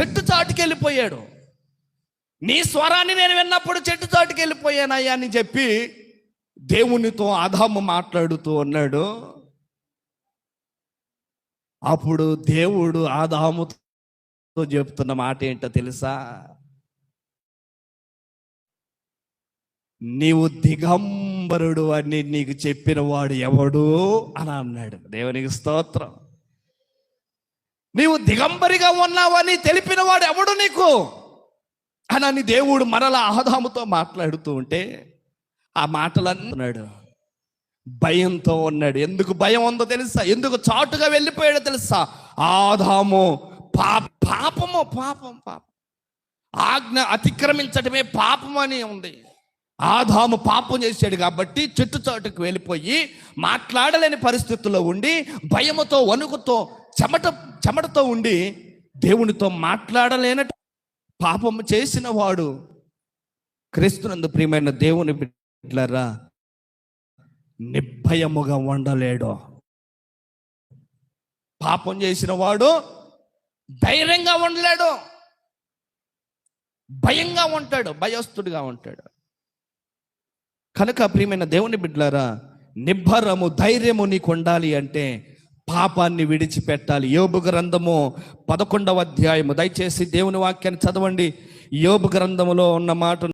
చెట్టు చాటుకి వెళ్ళిపోయాడు నీ స్వరాన్ని నేను విన్నప్పుడు చెట్టు చాటుకి వెళ్ళిపోయానయ్యా అని చెప్పి దేవునితో ఆదాము మాట్లాడుతూ ఉన్నాడు. అప్పుడు దేవుడు ఆదాముతో చెప్తున్న మాట ఏంటో తెలుసా? నీవు దిగంబరుడు అని నీకు చెప్పిన వాడు ఎవడు? అని అన్నాడు. దేవునికి స్తోత్రం. నీవు దిగంబరిగా ఉన్నావని తెలిపిన వాడు ఎవడు నీకు? అని దేవుడు మరలా ఆదాముతో మాట్లాడుతూ ఉంటే ఆ మాటలు అంటున్నాడు భయంతో ఉన్నాడు. ఎందుకు భయం ఉందో తెలుసా? ఎందుకు చాటుగా వెళ్ళిపోయాడో తెలుసా? ఆదాము పా పాపము పాపం పాపం. ఆజ్ఞ అతిక్రమించటమే పాపం అని ఉంది. ఆదాము పాపం చేశాడు కాబట్టి చెట్టు చాటుకు వెళ్ళిపోయి మాట్లాడలేని పరిస్థితుల్లో ఉండి భయముతో వణుకుతో చెమట చెమటతో ఉండి దేవునితో మాట్లాడలేనట్టు పాపము చేసిన వాడు క్రీస్తునందు ప్రియమైన దేవుని బిడ్డలరా నిర్భయముగా ఉండలేడు పాపం చేసిన వాడు ధైర్యంగా ఉండలేడు భయంగా ఉంటాడు భయస్థుడిగా ఉంటాడు. కనుక ప్రియమైన దేవుని బిడ్డలారా నిబ్బరము ధైర్యము నీకు ఉండాలి అంటే పాపాన్ని విడిచిపెట్టాలి. యోబు గ్రంథము పదకొండవ అధ్యాయము. దయచేసి దేవుని వాక్యాన్ని చదవండి. యోబు గ్రంథములో ఉన్న మాట